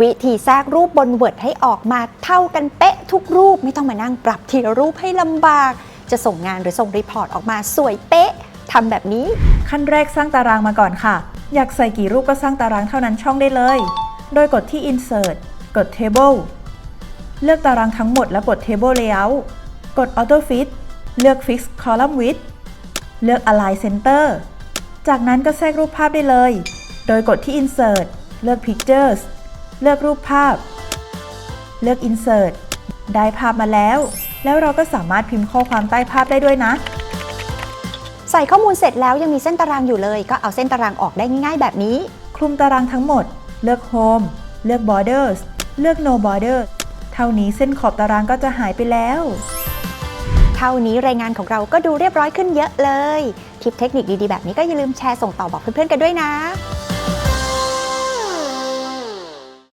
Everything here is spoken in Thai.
วิธีแทรกรูปบน Word ให้ออกมาเท่ากันเป๊ะทุกรูปไม่ต้องมานั่งปรับทีละรูปให้ลำบาก จะส่งงานหรือส่งรีพอร์ตออกมาสวยเป๊ะทำแบบนี้ ขั้นแรกสร้างตารางมาก่อนค่ะ อยากใส่กี่รูปก็สร้างตารางเท่านั้นช่องได้เลย โดยกดที่ Insert กด Table เลือกตารางทั้งหมดแล้วกด Table Layout กด Auto Fit เลือก Fix Column Width เลือก Align Center จากนั้นก็แทรกรูปภาพได้เลย โดยกดที่ Insert เลือก Pictures เลือกรูปภาพ เลือก Insert ได้ภาพมาแล้ว แล้วเราก็สามารถพิมพ์ข้อความใต้ภาพได้ด้วยนะ ใส่ข้อมูลเสร็จแล้วยังมีเส้นตารางอยู่เลย ก็เอาเส้นตารางออกได้ง่ายๆ แบบนี้ คลุมตารางทั้งหมด เลือก Home เลือก Borders เลือก No Border เท่านี้เส้นขอบตารางก็จะหายไปแล้วเท่านี้รายงานของเราก็ดูเรียบร้อยขึ้นเยอะเลยทิปเทคนิคดีๆ แบบนี้ก็อย่าลืมแชร์ส่งต่อบอกเพื่อนๆกันด้วยนะ